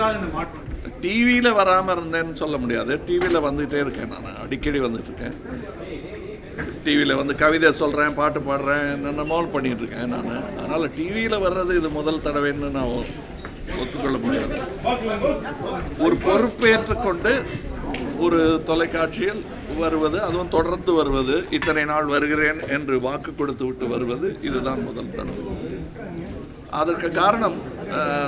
எதுக்காக இந்த மாற்றம் டிவியில் வராமல் இருந்தேன்னு சொல்ல முடியாது. டிவியில் வந்துகிட்டே இருக்கேன் நான். அடிக்கடி வந்துட்டு இருக்கேன் டிவியில் வந்து கவிதை சொல்கிறேன் பாட்டு பாடுறேன் என்னென்னமோ பண்ணிகிட்டு இருக்கேன் நான். அதனால் டிவியில் வர்றது இது முதல் தடவைன்னு நான் ஒத்துக்கொள்ள முடியாது. ஒரு பொறுப்பேற்றுக்கொண்டு ஒரு தொலைக்காட்சியில் வருவது அதுவும் தொடர்ந்து வருவது இத்தனை நாள் வருகிறேன் என்று வாக்கு கொடுத்து விட்டு வருவது இதுதான் முதல் தடவை. அதற்கு காரணம்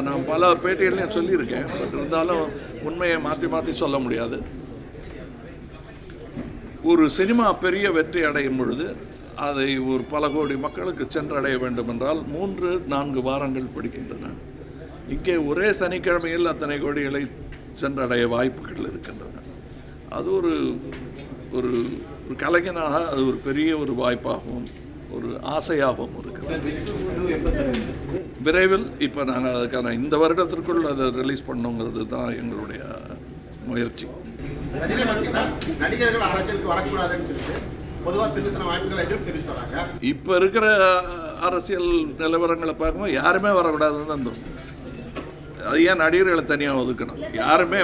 நான் பல பேட்டிகள்லையும் சொல்லியிருக்கேன். பட் இருந்தாலும் உண்மையை மாற்றி மாற்றி சொல்ல முடியாது. ஒரு சினிமா பெரிய வெற்றி அடையும் பொழுது அதை ஒரு பல கோடி மக்களுக்கு சென்றடைய வேண்டும் என்றால் மூன்று நான்கு வாரங்கள் பிடிக்கின்றன. இங்கே ஒரே சனிக்கிழமையில் அத்தனை கோடிகளை சென்றடைய வாய்ப்புகள் இருக்கின்றன. அது ஒரு ஒரு ஒரு கலைஞனாக அது ஒரு பெரிய ஒரு வாய்ப்பாகவும் ஒரு ஆசையாகவும் இருக்கிறது. விரைவில் இப்போ நாங்கள் அதுக்கான இந்த வருடத்திற்குள் அதை ரிலீஸ் பண்ணோங்கிறது தான் எங்களுடைய முயற்சி. நடிகர்கள் அரசியலுக்கு வரக்கூடாதுன்னு சொல்லிட்டு இப்போ இருக்கிற அரசியல் நிலவரங்களை பார்க்கும்போது யாருமே வரக்கூடாதுன்னு தான் தோணும். அது ஏன் நடிகர்களை தனியாக ஒதுக்கணும்? யாருமே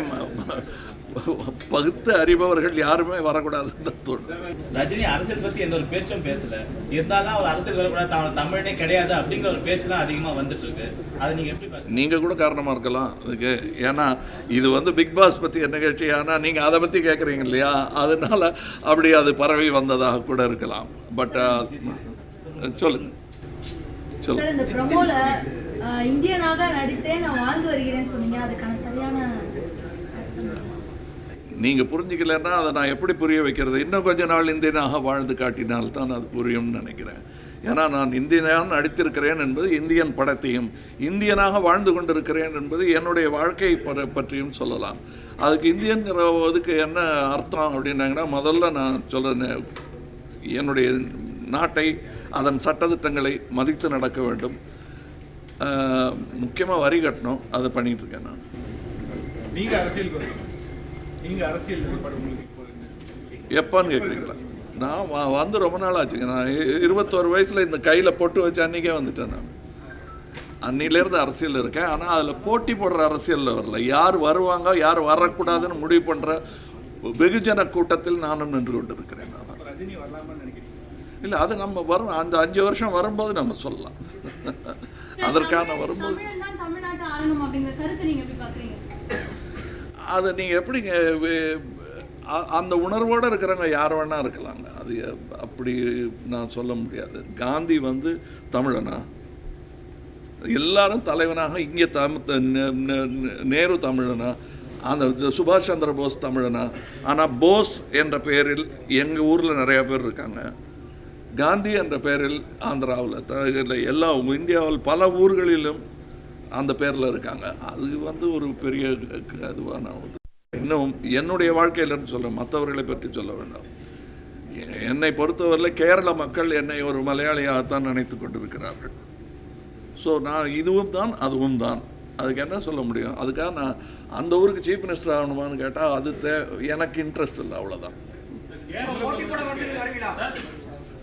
பகுத்து அறிபவர்கள் யாருமே வரக்கூடாதுன்னு தான் தோணும் ரஜினி அரசியல் பத்தி எந்த ஒரு பேச்சும் பேசல. இருந்தாலும் அவர் அரசியல் வரக்கூடாது அவன் தமிழனே கிடையாது அப்படிங்கிற ஒரு பேச்சுலாம் அதிகமா வந்துட்டு இருக்கு அதை நீங்க எப்படி நீங்கள் கூட காரணமாக இருக்கலாம் அதுக்கு. ஏன்னா இது வந்து பிக் பாஸ் பற்றி நிகழ்ச்சி? ஆனால் நீங்கள் அதை பற்றி கேட்குறீங்க இல்லையா? அதனால அப்படி அது பரவி வந்ததாக கூட இருக்கலாம். பட் சொல்லுங்க. சொல்லுங்க. சார் இந்த ப்ரமோல அஹ், இந்தியனாக நடித்தே நான் வாழ்ந்து வருகிறேன்னு சொன்னீங்க. அதுக்கான சரியான நீங்கள் புரிஞ்சிக்கலன்னா அதை நான் எப்படி புரிய வைக்கிறது? இன்னும் கொஞ்ச நாள் இந்தியனாக வாழ்ந்து காட்டினால் தான் அது புரியும்னு நினைக்கிறேன். ஏன்னா நான் இந்தியனாக நடித்திருக்கிறேன் என்பது இந்தியன் படத்தையும் இந்தியனாக வாழ்ந்து கொண்டிருக்கிறேன் என்பது என்னுடைய வாழ்க்கை பற்றியும் சொல்லலாம். அதுக்கு இந்தியன்கிற இதுக்கு என்ன அர்த்தம் அப்படின்னாங்கன்னா முதல்ல நான் சொல்கிறேன் என்னுடைய நாட்டை அதன் சட்டதிட்டங்களை மதித்து நடக்க வேண்டும். முக்கியமாக வரி கட்டணும். அதை பண்ணிகிட்டு இருக்கேன் நான். நீங்கள் அரசியல் அரசியல் ஈடுபாடு உங்களுக்கு. எப்போன்னு கேட்குறீங்களா நான் வ- வந்து ரொம்ப நாள் ஆச்சுங்க நான் இருபத்தோரு வயசில் இந்த கையில் பொட்டு வச்ச அன்றைக்கே வந்துட்டேன் நான். அன்னிலேருந்து அரசியல் இருக்கேன். ஆனால் அதில் போட்டி போடுற அரசியலில் வரல. யார் வருவாங்க யார் வரக்கூடாதுன்னு முடிவு பண்ணுற வெகுஜன கூட்டத்தில் நானும் நின்று கொண்டு இருக்கிறேன் நான் இல்லை அது நம்ம வரும். அந்த அஞ்சு வருஷம் வரும்போது நம்ம சொல்லலாம். அதற்கான வரும்போது அதை நீங்கள் எப்படிங்க அந்த உணர்வோடு இருக்கிறவங்க யார் வேணா இருக்கலாங்க. அது அப்படி நான் சொல்ல முடியாது. காந்தி வந்து தமிழனா? எல்லாரும் தலைவனாக இங்கே தம் த- நேரு தமிழனா? அந்த சுபாஷ் சந்திர போஸ் தமிழனா? ஆனால் போஸ் என்ற பெயரில் எங்கள் ஊரில் நிறையா பேர் இருக்காங்க. காந்தி என்ற பெயரில் ஆந்திராவில் த எல்லா இந்தியாவில் பல ஊர்களிலும் அந்த பேரில் இருக்காங்க. அது வந்து ஒரு பெரிய இதுவாக நான் வந்து இன்னும் என்னுடைய வாழ்க்கையிலன்னு சொல்ல மற்றவர்களை பற்றி சொல்ல வேண்டாம். என்னை பொறுத்தவரையில் கேரள மக்கள் என்னை ஒரு மலையாளியாகத்தான் நினைத்து கொண்டிருக்கிறார்கள். ஸோ நான் இதுவும் தான் அதுவும் தான். அதுக்கு என்ன சொல்ல முடியும்? அதுக்காக நான் அந்த ஊருக்கு சீஃப் மினிஸ்டர் ஆகணுமான்னு கேட்டால் அது தே எனக்கு இன்ட்ரெஸ்ட் இல்லை அவ்வளோதான்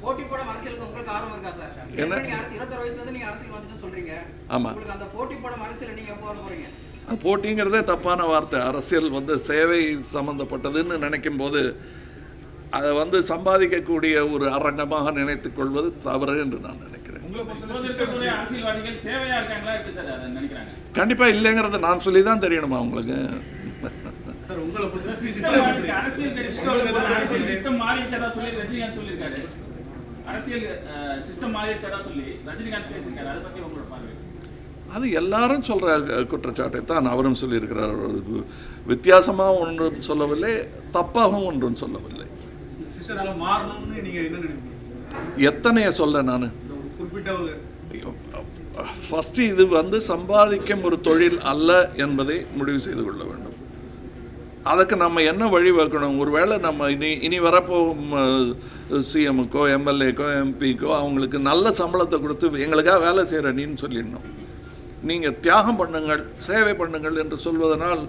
போட்டி போட அரசியலுக்கு உங்களுக்கு ஆர்வம் இருக்கா சார்? என்ன? நீங்க இருபத்தாறு வயசுல இருந்து நீங்க அரசியல் வந்துட்டு சொல்றீங்க. ஆமா. உங்களுக்கு அந்த போட்டி போட அரசியல் நீங்க எப்போ வர போறீங்க? அது போட்டிங்கிறதே தப்பான வார்த்தை. அரசியல் வந்து சேவை சம்பந்தப்பட்டதுன்னு நினைக்கும் போது அதை வந்து சம்பாதிக்கக்கூடிய ஒரு அரங்கமாக நினைத்துக் கொள்வது தவறு என்று நான் நினைக்கிறேன். உங்களை இப்போது பொறுத்த இருக்கக்கூடிய அரசியல்வாதிகள் சேவையா இருக்காங்களா எப்படி சார் அதை நினைக்கிறாங்க? கண்டிப்பாக இல்லைங்கிறத நான் சொல்லி தான் தெரியணுமா உங்களுக்கு? அரசியல் கட்சி அரசியல் சிஸ்டம் மாறிட்டதா சொல்லி ரஜினிகாந்த் சொல்லியிருக்காரு. அரசியல் சிஸ்டம் மாறிட்டதா சொல்லி ரஜினிகாந்த் பேசியிருக்காரு. அதை பத்தி உங்களோட பார்வை? அது எல்லாரும் சொல்கிற குற்றச்சாட்டை தான் அவரும் சொல்லியிருக்கிறார். ஒரு வித்தியாசமாக ஒன்றும் சொல்லவில்லை தப்பாகவும் ஒன்றும் சொல்லவில்லை. எத்தனைய சொல்ல நான்? ஃபஸ்ட்டு இது வந்து சம்பாதிக்கும் ஒரு தொழில் அல்ல என்பதை முடிவு செய்து கொள்ள வேண்டும். அதுக்கு நம்ம என்ன வழி வைக்கணும் ஒருவேளை நம்ம இனி இனி வரப்போகும் சிஎம்முக்கோ எம்எல்ஏக்கோ எம்பிக்கோ அவங்களுக்கு நல்ல சம்பளத்தை கொடுத்து எங்களுக்காக வேலை செய்கிற நீன்னு சொல்லிடணும். நீங்கள் தியாகம் பண்ணுங்கள் சேவை பண்ணுங்கள் என்று சொல்வதனால்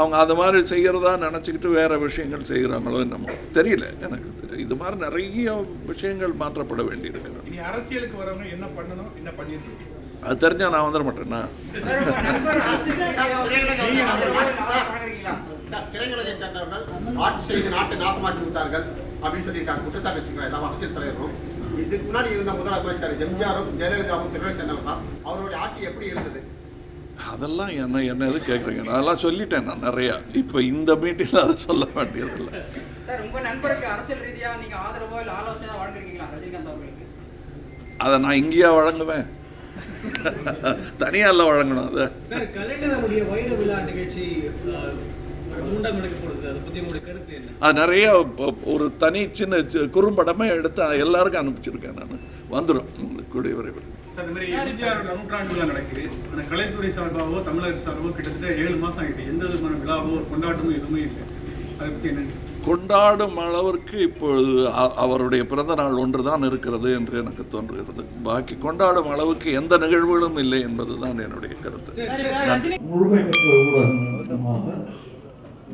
அவங்க அது மாதிரி செய்கிறதா நினச்சிக்கிட்டு வேறு விஷயங்கள் செய்கிறாங்களோ என்னமோ. தெரியல எனக்கு தெரியல. இது மாதிரி நிறைய விஷயங்கள் மாற்றப்பட வேண்டியிருக்கிறது. அரசியலுக்கு வரவங்க என்ன பண்ணணும் என்ன பண்ணிட்டு அது தெரிஞ்சால் நான் வந்துட மாட்டேன்னா சார் உங்க நண்பர் அரசியல் ரீதியா ஆதரவா இல்ல ஆதரவா வழங்குறீங்களா சார் திரையுலகை சேர்ந்தவர்கள் ஆட்சி செய்து நாட்டை நாசமாக்கி விட்டார்கள் அப்படின்னு சொல்லியிருக்காங்க. குற்றச்சாட்டு வச்சுக்கிறாங்க எல்லா அரசியல் தலைவரும். இதுக்கு முன்னாடி இருந்த முதலமைச்சர் எம்ஜிஆரும் ஜெயலலிதாவும் திரையுலகை சேர்ந்தவர் தான். அவருடைய ஆட்சி எப்படி இருந்தது? அதெல்லாம் என்ன என்ன எது கேட்குறீங்க நான் அதெல்லாம் சொல்லிட்டேன் நான் நிறையா. இப்போ இந்த மீட்டிங்கில் அதை சொல்ல வேண்டியதில்லை. சார் உங்க நண்பருக்கு அரசியல் ரீதியா நீங்க ஆதரவோ இல்ல ஆலோசனை தான் வழங்குறீங்களா ரஜினிகாந்த் அவர்களுக்கு? அதை நான் இங்கேயா வழங்குவேன். தனியாரில் வழங்கணும் அதை. சார் கலைஞருடைய வைர விழா நிகழ்ச்சி அதை நிறைய ஒரு தனி சின்ன குறும்படமே எடுத்து எல்லாருக்கும் அனுப்பிச்சிருக்கேன் நான். வந்துடும் கூடிய விரைவில். கலைத்துறை சார்பாகவோ சார்பாகவோ கிட்டத்தட்ட ஏழு ஆகிட்டு எந்த விதமான விழாவோ எதுவுமே இல்லை. அதை என்ன கொண்டாடும் அளவிற்கு இப்பொழுது அவருடைய பிறந்த நாள் ஒன்று தான் இருக்கிறது என்று எனக்கு தோன்றுகிறது. பாக்கி கொண்டாடும் அளவுக்கு எந்த நிகழ்வுகளும் இல்லை என்பதுதான் என்னுடைய கருத்து.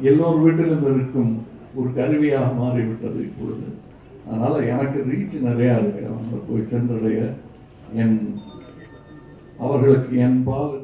எல்லோர் வீட்டிலும் இருக்கும் ஒரு கருவியாக மாறிவிட்டது இப்பொழுது. அதனால் எனக்கு ரீச் நிறையா இருக்கு. அவங்க போய் சென்றடைய என் அவர்களுக்கு என் பால்